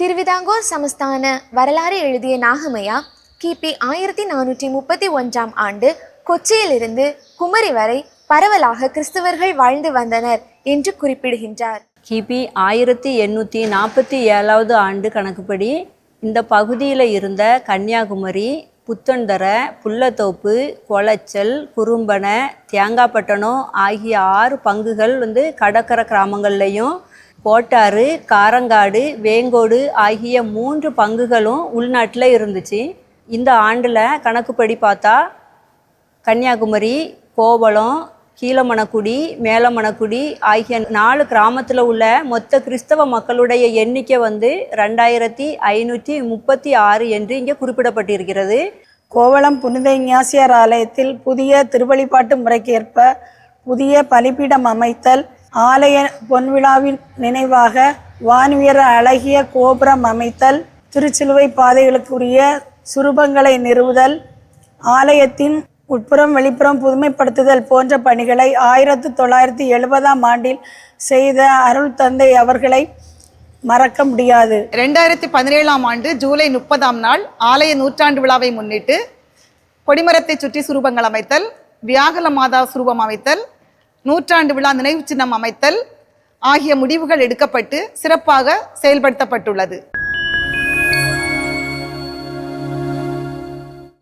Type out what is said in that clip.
திருவிதாங்கூர் சமஸ்தான வரலாறு எழுதிய நாகமையா கிபி ஆயிரத்தி நானூற்றி முப்பத்தி ஒன்றாம் ஆண்டு கொச்சியிலிருந்து குமரி வரை பரவலாக கிறிஸ்தவர்கள் வாழ்ந்து வந்தனர் என்று குறிப்பிடுகின்றார். கிபி ஆயிரத்தி எண்ணூற்றி நாற்பத்தி ஏழாவது ஆண்டு கணக்குப்படி இந்த பகுதியில் இருந்த கன்னியாகுமரி புத்தன்தரை புள்ளத்தோப்பு கொளச்சல் குறும்பனை தேங்காப்பட்டணம் ஆகிய ஆறு பங்குகள் வந்து கடற்கரை கிராமங்கள்லையும் கோட்டாறு காரங்காடு வேங்கோடு ஆகிய மூன்று பங்குகளும் உள்நாட்டில் இருந்துச்சு. இந்த ஆண்டில் கணக்குப்படி பார்த்தா கன்னியாகுமரி கோவளம் கீழமணக்குடி மேலமணக்குடி ஆகிய நாலு கிராமத்தில் உள்ள மொத்த கிறிஸ்தவ மக்களுடைய எண்ணிக்கை வந்து ரெண்டாயிரத்தி ஐநூற்றி முப்பத்தி ஆறு என்று இங்கே குறிப்பிடப்பட்டிருக்கிறது. கோவளம் புனித இஞ்ஞாசியார் ஆலயத்தில் புதிய திருவழிபாட்டு முறைக்கு ஏற்ப புதிய பலிபீடம் அமைத்தல் ஆலய பொன்விழாவின் நினைவாக வான்வீர அழகிய கோபுரம் அமைத்தல் திருச்சிலுவை பாதைகளுக்குரிய சுரூபங்களை நிறுவுதல் ஆலயத்தின் உட்புறம் வெளிப்புறம் புதுமைப்படுத்துதல் போன்ற பணிகளை ஆயிரத்து தொள்ளாயிரத்தி எழுபதாம் ஆண்டில் செய்த அருள் தந்தை அவர்களை மறக்க முடியாது. ரெண்டாயிரத்தி பதினேழாம் ஆண்டு ஜூலை முப்பதாம் நாள் ஆலய நூற்றாண்டு விழாவை முன்னிட்டு கொடிமரத்தை சுற்றி சுரூபங்கள் அமைத்தல் வியாகல மாதா சுரூபம் அமைத்தல் நூற்றாண்டு விழா நினைவு சின்னம் அமைத்தல் ஆகிய முடிவுகள் எடுக்கப்பட்டு சிறப்பாக செயல்படுத்தப்பட்டுள்ளது.